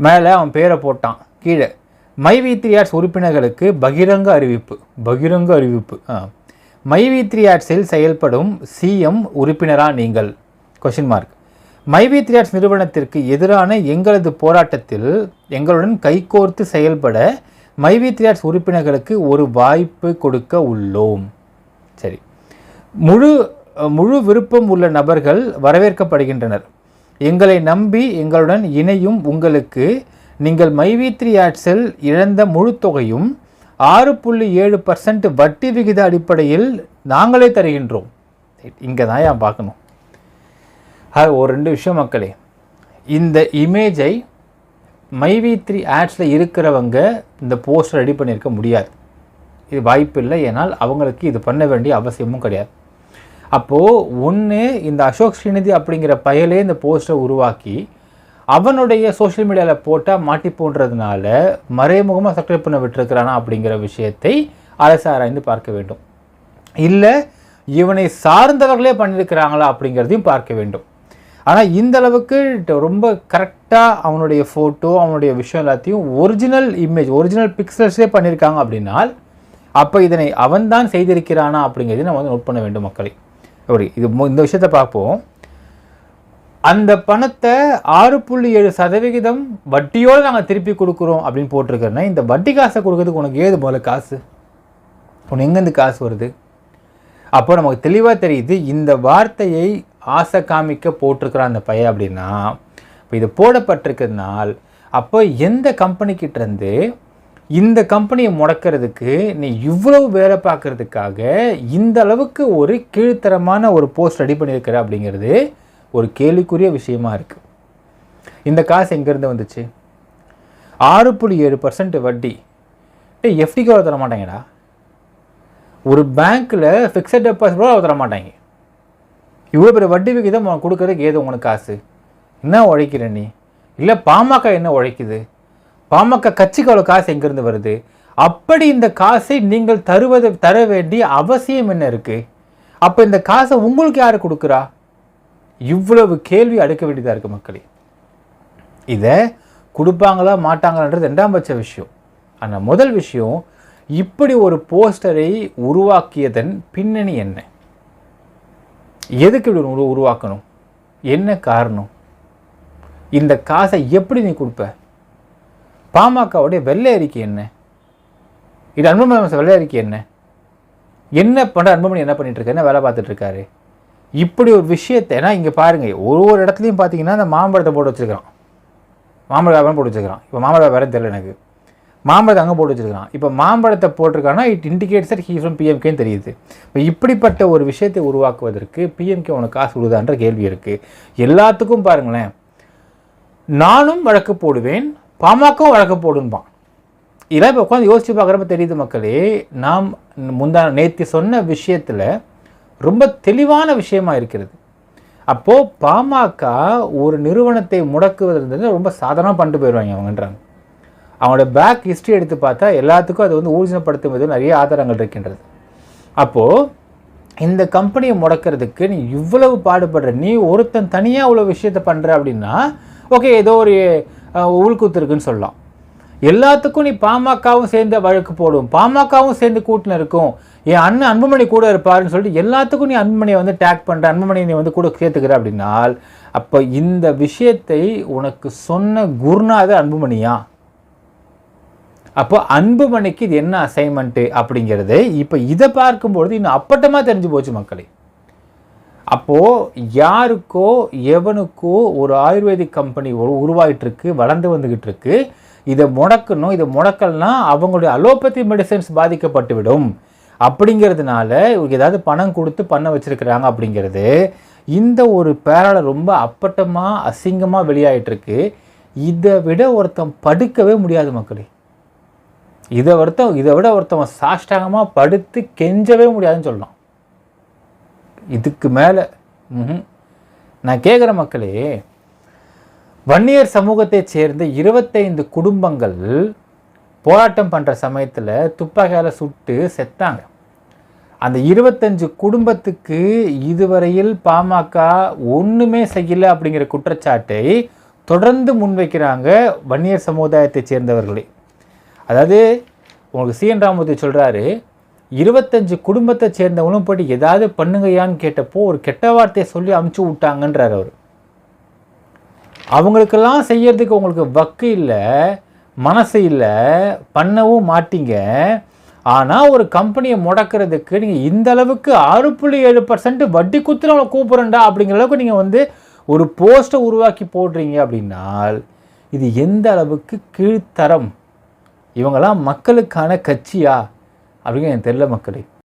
மேலே அவன் பேரை போட்டான். கீழே. மை வி த்ரீ ஆர்ட்ஸ் உறுப்பினர்களுக்கு பகிரங்க அறிவிப்பு. பகிரங்க அறிவிப்பு. ஆ. மை வி த்ரீ ஆர்ட்ஸில் செயல்படும் சிஎம் உறுப்பினரா நீங்கள்? Question mark My V three Arts நிறுவனத்திற்கு எதிரான எங்களது போராட்டத்தில் எங்களுடன் கைகோர்த்து செயல்பட மை வி த்ரீ ஆர்ட்ஸ் உறுப்பினர்களுக்கு ஒரு வாய்ப்பு கொடுக்க உள்ளோம். சரி. முழு முழு விருப்பம் உள்ள நபர்கள் வரவேற்கப்படுகின்றனர். எங்களை நம்பி எங்களுடன் இணையும் உங்களுக்கு நீங்கள் மைவி த்ரீ ஆட்ஸில் இழந்த முழு தொகையும் ஆறு புள்ளி ஏழு பர்சன்ட் வட்டி விகித அடிப்படையில் நாங்களே தருகின்றோம். இங்கே தான் ஏன் பார்க்கணும்? ஒரு ரெண்டு விஷயம் மக்களே. இந்த இமேஜை மைவி த்ரீ ஆட்ஸில் இருக்கிறவங்க இந்த போஸ்டர் ரெடி பண்ணியிருக்க முடியாது. இது வாய்ப்பு இல்லை ஏன்னால் அவங்களுக்கு இது பண்ண வேண்டிய அவசியமும் கிடையாது. அப்போது ஒன்று இந்த அசோக் ஸ்ரீநிதி அப்படிங்கிற பயலே இந்த போஸ்ட்டை உருவாக்கி அவனுடைய சோஷியல் மீடியாவில் போட்டால் மாட்டி போன்றதுனால மறைமுகமாக சப்ஸ்கிரைப் பண்ண விட்டுருக்கிறானா அப்படிங்கிற விஷயத்தை அரசு ஆராய்ந்து பார்க்க வேண்டும். இல்லை இவனை சார்ந்தவர்களே பண்ணியிருக்கிறாங்களா அப்படிங்கிறதையும் பார்க்க வேண்டும். ஆனால் இந்த அளவுக்கு ரொம்ப கரெக்டாக அவனுடைய ஃபோட்டோ அவனுடைய விஷயம் எல்லாத்தையும் ஒரிஜினல் இமேஜ் ஒரிஜினல் பிக்சர்ஸே பண்ணியிருக்காங்க அப்படின்னால் அப்போ இதனை அவன்தான் செய்திருக்கிறானா அப்படிங்கிறதையும் நம்ம வந்து நோட் பண்ண வேண்டும் மக்களை. அப்படி இது மு- இந்த விஷயத்தை பார்ப்போம். அந்த பணத்தை ஆறு புள்ளி ஏழு சதவிகிதம் வட்டியோடு நாங்கள் திருப்பி கொடுக்குறோம் அப்படின்னு போட்டிருக்கேன்னா இந்த வட்டி காசை கொடுக்கறதுக்கு உனக்கு ஏது போல காசு? உனக்கு எங்கேருந்து காசு வருது? அப்போ நமக்கு தெளிவாக தெரியுது இந்த வார்த்தையை ஆசை காமிக்க போட்டிருக்கிறான் அந்த பையன் அப்படின்னா இப்போ இது போடப்பட்டிருக்கிறதுனால் அப்போ எந்த கம்பெனிக்கிட்டேருந்து இந்த கம்பெனியை முடக்கிறதுக்கு நீ இவ்வளவு வேலை பார்க்கறதுக்காக இந்த அளவுக்கு ஒரு கீழ்த்தரமான ஒரு போஸ்ட் ரெடி பண்ணியிருக்கிற அப்படிங்கிறது ஒரு கேள்விக்குரிய விஷயமா இருக்குது இந்த காசு எங்கேருந்து வந்துச்சு? ஆறு புள்ளி ஏழு பர்சன்ட் வட்டி. டே எஃப்டிக்கு தர மாட்டாங்கடா. ஒரு பேங்க்கில் ஃபிக்ஸட் டெபாசிட் கூட தர மாட்டாங்க. இவ்வளோ பெரிய வட்டி விகிதம் உனக்கு கொடுக்கறதுக்கு ஏது உனக்கு காசு? என்ன உழைக்கிற நீ? இல்லை பாமக என்ன உழைக்குது? பாமக கட்சிக்கு அவ்வளோ காசு எங்கேருந்து வருது? அப்படி இந்த காசை நீங்கள் தருவது தர வேண்டிய அவசியம் என்ன இருக்குது அப்போ இந்த காசை உங்களுக்கு யார் கொடுக்குறா? இவ்வளவு கேள்வி அடுக்க வேண்டியதாக இருக்குது மக்களே. இதை கொடுப்பாங்களா மாட்டாங்களான்றது ரெண்டாம் பட்ச விஷயம். ஆனால் முதல் விஷயம் இப்படி ஒரு போஸ்டரை உருவாக்கியதன் பின்னணி என்ன? எதுக்கு இப்படி உருவாக்கணும்? என்ன காரணம்? இந்த காசை எப்படி நீ கொடுப்ப? பாமகவுடைய வெள்ளை அறிக்கை என்ன? இது அன்புமணி வெள்ளை அறிக்கை என்ன? என்ன பண்ணுற அன்புமணி என்ன பண்ணிட்டு என்ன வேலை பார்த்துட்டு இருக்காரு? இப்படி ஒரு விஷயத்தை ஏன்னா இங்கே பாருங்க ஒரு ஒரு இடத்துலையும் பார்த்தீங்கன்னா அந்த மாம்பழத்தை போட்டு வச்சுருக்கிறான். மாம்பழ வியாபாரம் போட்டு வச்சுருக்கிறான். இப்போ மாம்பழ வியாபாரம் தெரியல எனக்கு. மாம்பழத்தை அங்கே போட்டு வச்சிருக்கான் இப்போ மாம்பழத்தை போட்டிருக்கான்னா it indicates that he from பிஎம்கேன்னு தெரியுது. இப்போ இப்படிப்பட்ட ஒரு விஷயத்தை உருவாக்குவதற்கு பிஎம்கே உனக்கு காசு விடுதான்ற கேள்வி இருக்குது எல்லாத்துக்கும் பாருங்களேன் நானும் வழக்கு போடுவேன் பாமகவும் வழக்கு போடும்பான் இதெல்லாம் இப்போ உட்காந்து யோசித்து பார்க்குறப்ப தெரியுது மக்களே நாம் முந்தா நேற்று சொன்ன விஷயத்தில் ரொம்ப தெளிவான விஷயமா இருக்கிறது. அப்போது பாமக ஒரு நிறுவனத்தை முடக்குவதுன்றது ரொம்ப சாதாரணமாக பண்ணிட்டு போயிடுவாங்க அவங்கன்றாங்க. அவங்களோட பேக் ஹிஸ்ட்ரி எடுத்து பார்த்தா எல்லாத்துக்கும் அது வந்து ஊர்ஜினப்படுத்தும் விதம் நிறைய ஆதாரங்கள் இருக்கின்றது. அப்போது இந்த கம்பெனியை முடக்கிறதுக்கு நீ இவ்வளவு பாடுபடுற நீ ஒருத்தன் தனியாக இவ்வளோ விஷயத்தை பண்ணுற அப்படின்னா ஓகே ஏதோ ஒரு அஹ், இருக்குன்னு சொல்லலாம். எல்லாத்துக்கும் நீ பாமகவும் சேர்ந்து வழக்கு போடும். பாமகவும் சேர்ந்து கூட்டின இருக்கும். என் அண்ணன் அன்புமணி கூட இருப்பாருன்னு சொல்லிட்டு எல்லாத்துக்கும் நீ அன்புமணியை வந்து டேக் பண்ணுற அன்புமணியை நீ வந்து கூட சேர்த்துக்கிற அப்படின்னால் அப்போ இந்த விஷயத்தை உனக்கு சொன்ன குருநாதர் அன்புமணியா? அப்போ அன்புமணிக்கு இது என்ன அசைன்மெண்ட்டு அப்படிங்கிறது இப்போ இதை பார்க்கும்பொழுது இன்னும் அப்பட்டமாக தெரிஞ்சு போச்சு மக்களே. அப்போது யாருக்கோ எவனுக்கோ ஒரு ஆயுர்வேதிக் கம்பெனி உரு உருவாகிட்டு இருக்கு வளர்ந்து வந்துக்கிட்டு இருக்கு இதை முடக்கணும் இதை முடக்கல்னா அவங்களுடைய அலோபதி மெடிசன்ஸ் பாதிக்கப்பட்டுவிடும். அப்படிங்கிறதுனால இவங்க ஏதாவது பணம் கொடுத்து பண்ண வச்சுருக்கிறாங்க அப்படிங்கிறது இந்த ஒரு பேரால் ரொம்ப அப்பட்டமாக அசிங்கமாக வெளியாகிட்டுருக்கு இதை விட ஒருத்தன் படுக்கவே முடியாது மக்களே. இதை ஒருத்தன் இதை விட ஒருத்தவன் சாஷ்டாகமாக படுத்து கெஞ்சவே முடியாதுன்னு சொல்லலாம். இதுக்கு மேலே நான் கேட்குற மக்களே வன்னியர் சமூகத்தைச் சேர்ந்த இருபத்தைந்து குடும்பங்கள் போராட்டம் பண்ணுற சமயத்தில் துப்பாக்கியால் சுட்டு செத்தாங்க. அந்த இருபத்தஞ்சு குடும்பத்துக்கு இதுவரையில் பாமக ஒன்றுமே செய்யலை அப்படிங்கிற குற்றச்சாட்டை தொடர்ந்து முன்வைக்கிறாங்க வன்னியர் சமுதாயத்தைச் சேர்ந்தவர்களே. அதாவது உங்களுக்கு சிஎன் ராமூர்த்தி சொல்கிறாரு இருபத்தஞ்சு குடும்பத்தை சேர்ந்தவங்களும் போயிட்டு ஏதாவது பண்ணுங்கயான்னு கேட்டப்போ ஒரு கெட்ட வார்த்தையை சொல்லி அமுச்சு விட்டாங்கன்றார் அவர். அவங்களுக்கெல்லாம் செய்யறதுக்கு உங்களுக்கு வக்கு இல்லை மனசு இல்லை பண்ணவும் மாட்டீங்க. ஆனால் ஒரு கம்பெனியை முடக்கிறதுக்கு நீங்கள் இந்த அளவுக்கு ஆறு புள்ளி ஏழு பர்சன்ட் வட்டி குத்துன அவங்களை கூப்பிட்றேன்டா அப்படிங்கிற அளவுக்கு நீங்கள் வந்து ஒரு போஸ்ட்டை உருவாக்கி போடுறீங்க அப்படின்னால் இது எந்த அளவுக்கு கீழ்த்தரம்? இவங்கெல்லாம் மக்களுக்கான கட்சியா? அப்படிங்கிற எனக்கு தெரியல மக்களே.